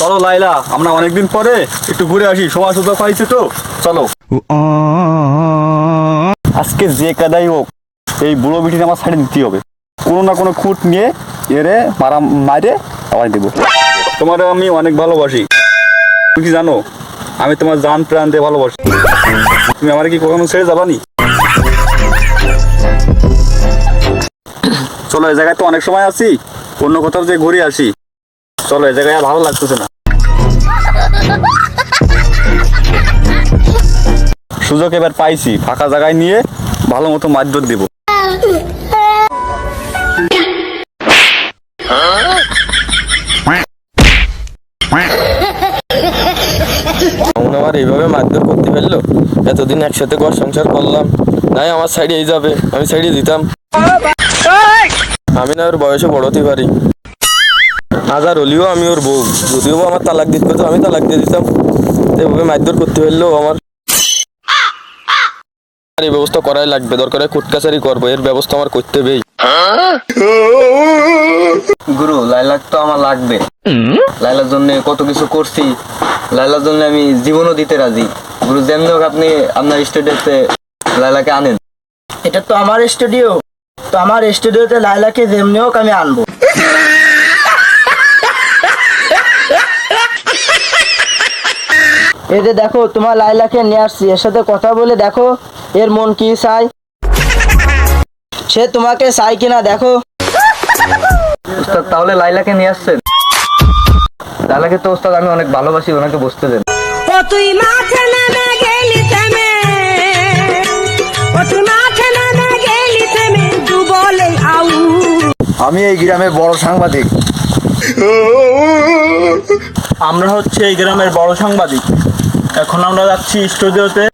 চলো লাইলা, আমরা অনেকদিন পরে একটু ঘুরে আসি সময় সুযোগ পাইছে তো। চলো। আজকে যে কাদাই হোক, এই বুড়ো বিটির আমার ছাড়ে দিতে হবে। কোনো না কোনো খুঁট নিয়ে এরে মারা মারে আবার দেবো। তোমার আমি অনেক ভালোবাসি। তুমি কি জানো? আমি তোমার জান প্রাণ দিয়ে ভালোবাসি। তুমি আমার কি কখনো ছেড়ে যাবানি? চলো, এই জায়গায় তো অনেক সময় আছি। অন্য কোথাও যে ঘুরে আসি। চলো, এই জায়গায় ভালো লাগতেছে না। সুযোগ এবার পাইছি, ফাঁকা জায়গায় নিয়ে ভালো মতো মারধর দিব। আমার এইভাবে মারধর করতে পারল? এতদিন একসাথে ঘর সংসার করলাম। নাই, আমার সাইডে এই যাবে, আমি সাইডে দিতাম। আমি না ওর বয়সে বড় হতে পারি। হাজার হলেও আমি ওর বউ। যদিও বা আমার তালাক দিতে আমি তালাক দিয়ে দিতাম। এভাবে মারধর করতে পারলেও আমার এই ব্যবস্থা করাই লাগবে দরকার কোর্ট কাছারি করব এর ব্যবস্থা আমার করতে হবেই গুরু লাইলাক তো আমার লাগবে। লাইলার জন্য কত কিছু করছি লাইলার জন্য আমি জীবনও দিতে রাজি। গুরু যেমনি হোক আপনি আপনার স্টুডিওতে লাইলাকে আনেন। এটা তো আমার স্টুডিও। তো আমার স্টুডিওতে লাইলাকে যেমনি হোক আমি আনব। এই যে দেখো তোমার লাইলাকে নিয়ে আসছি। এর সাথে কথা বলে দেখো এর মন কি চাই সে তোমাকে চাই কিনা দেখো। উস্তাদ তাহলে লাইলাকে নিয়ে আসছেন? লাইলাকে তো উস্তাদ আমি অনেক ভালোবাসি ওনাকে বসতে দেন। ও তুই মাঠে নেমে গেলি থেমে ও তুই মাঠে নেমে গেলি থেমে দু আউ। আমি এই গ্রামের বড় সাংবাদিক। আমরা হচ্ছে এই গ্রামের বড় সাংবাদিক। এখন আমরা যাচ্ছি স্টুডিওতে।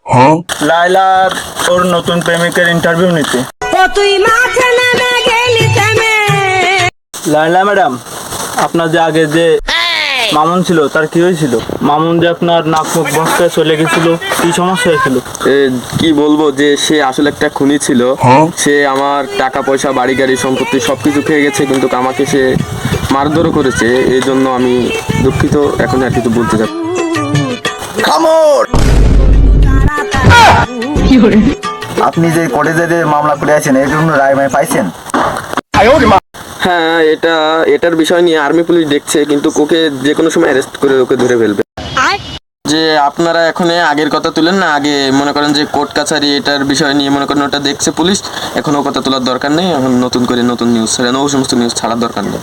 লাইলার ওর নতুন প্রেমিকের ইন্টারভিউ নিতে। লাইলা ম্যাডাম আপনার যে আগে যে মামুন ছিল তার কি হয়েছিল? মামুন যে আপনার নাক মুখ বসতে চলে গেছিল কি সমস্যা হয়েছিল? এ, কি বলব যে সে আসলে একটা খুনি ছিল। সে আমার টাকা পয়সা বাড়ি গাড়ি সম্পত্তি সবকিছু খেয়ে গেছে কিন্তু আমাকে সে মারধরও করেছে। এই জন্য আমি দুঃখিত। এখন আর কিছু বলতে চাই আপনি যে কলেজে যে মামলা করে আছেন এর জন্য রায় মায় পাইছেন? হ্যাঁ এটা এটার বিষয় নিয়ে আর্মি পুলিশ দেখছে কিন্তু ওকে যে কোনো সময় অ্যারেস্ট করে ওকে ধরে ফেলবে। যে আপনারা এখন আগের কথা তুলেন না আগে মনে করেন যে কোর্ট কাছারি এটার বিষয় নিয়ে মনে করেন ওটা দেখছে পুলিশ এখন ও কথা তোলার দরকার নেই এখন নতুন করে নতুন নিউজ ছাড়েন ও সমস্ত নিউজ ছাড়ার দরকার নেই।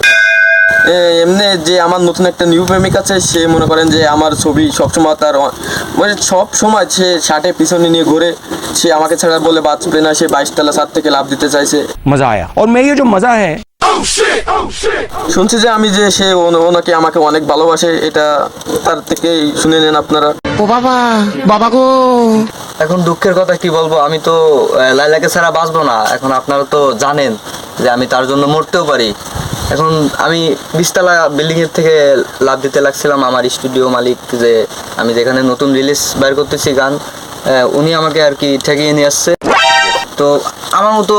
এমনি যে আমার নতুন একটা নিউ প্রেমিক আছে সে মনে করেন যে আমার ছবি সবসময় তার মানে সব সময় সে ষাটে পিছনে নিয়ে ঘুরে। সে আমাকে ছাড়া বলে বাঁচবে না সে বাইশ তলা থেকে লাভ দিতে চাইছে। মজা আয়া। ওর মেয়ে যে মজা হ্যাঁ। শুনছি যে আমি যে সে ওনাকে আমাকে অনেক ভালোবাসে এটা তার থেকেই শুনে নেন আপনারা। ও বাবা বাবা গো। এখন দুঃখের কথা কি বলব আমি তো লাইলাকে ছাড়া বাঁচবো না। এখন আপনারা তো জানেন যে আমি তার জন্য মরতেও পারি। এখন আমি বিশতলা বিল্ডিং এর থেকে লাভ দিতে লাগছিলাম আমার স্টুডিও মালিক যে আমি যেখানে নতুন রিলিজ বের করতেছি গান উনি আমাকে আর কি ঠেকিয়ে নিয়ে আসছে। তো আমার মতো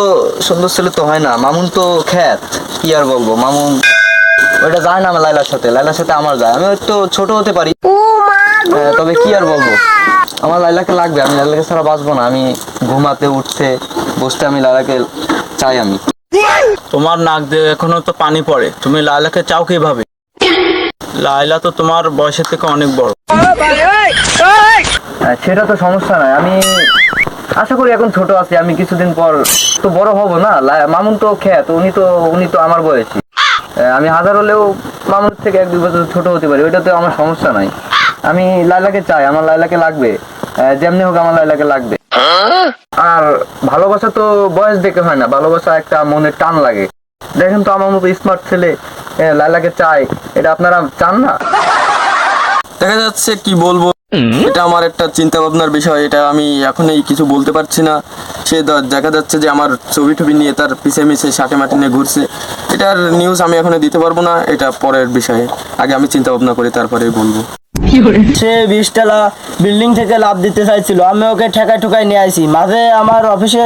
সুন্দর ছেলে তো হয় না। মামুন তো খ্যাত কি আর বলব? মামুন ওইটা যায় না আমার লাইলার সাথে। লাইলার সাথে আমার যায়। আমি তো ছোট হতে পারি। তবে কি আর বলব? আমার লাইলাকে লাগবে। আমি লাইলাকে ছাড়া বাঁচবো না। আমি ঘুমাতে উঠতে বসতে আমি লাইলাকে চাই আমি। তোমার নাক দিয়ে এখনও তো পানি পড়ে। তুমি লাইলাকে চাও কীভাবে? লাইলা তো তোমার বয়সের থেকে অনেক বড়। হ্যাঁ, সেটা তো সমস্যা নয়। আমি আশা করি এখন ছোট আছি আমি কিছুদিন পর তো বড় হব না? মামুন তো খ্যাত উনি তো উনি তো আমার বয়সী। আমি হাজার হলেও মামুনের থেকে এক দুই বছর ছোট হতে পারি ওইটাতে আমার সমস্যা নাই। আমি লাইলাকে চাই আমার লাইলাকে লাগবে। আহ, যেমনি হোক আমার লাইলাকে লাগবে। আর ভালোবাসা তো বয়স দেখে হয় না ভালোবাসা একটা মনের টান লাগে। দেখেন তো আমার মতো স্মার্ট ছেলে আহ, লাইলাকে চাই এটা আপনারা চান না? দেখা যাচ্ছে কি বলব এটা আমার একটা চিন্তা ভাবনার বিষয় এটা আমি এখনই কিছু বলতে পারছি না। সে দেখা যাচ্ছে যে আমার ছবি টবি নিয়ে তার পিছে মিছে সাটে মাটি নিয়ে ঘুরছে। এটার নিউজ আমি এখনও দিতে পারব না এটা পরের বিষয়ে। আগে আমি চিন্তা ভাবনা করি তারপরে বলব। সে বিশতলা বিল্ডিং থেকে লাভ দিতে চাইছিল। আমি ওকে ঠেকাই ঠুকাই নিয়ে আসি। মাঝে আমার অফিসে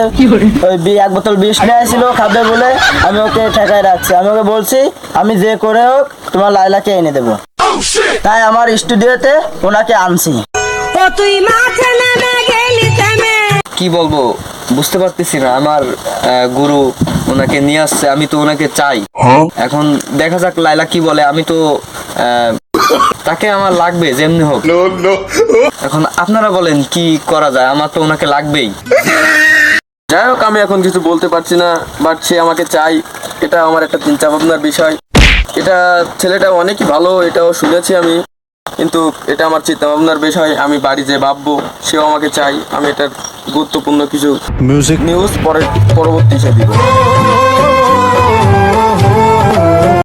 ওই এক বোতল বিষ নিয়ে আসছিল খাবে বলে আমি ওকে ঠেকায় রাখছি। আমি ওকে বলছি আমি যে করে হোক তোমার লাইলাকে এনে দেবো। তাই আমার স্টুডিওতে ওনাকে আনছি। কি বলব? বুঝতে পারতেছি না। আমার আহ, গুরু ওনাকে নিয়ে আসছে আমি তো ওনাকে চাই। এখন দেখা যাক লাইলা কি বলে। আমি তো আহ, তাকে আমার লাগবে যেমনি হোক। এখন আপনারা বলেন কি করা যায়? আমার তো ওনাকে লাগবেই। যাই হোক আমি এখন কিছু বলতে পারছি না বাট সে আমাকে চাই। এটা আমার একটা চিন্তা ভাবনার বিষয়। এটা ছেলেটা অনেকই ভালো এটাও শুনেছি আমি। কিন্তু এটা আমার চিন্তা ভাবনার বিষয় আমি বাড়ি যে ভাববো সেও আমাকে চাই। আমি এটার গুরুত্বপূর্ণ কিছু Music. নিউজ পরে পরবর্তী হিসেবে দিব।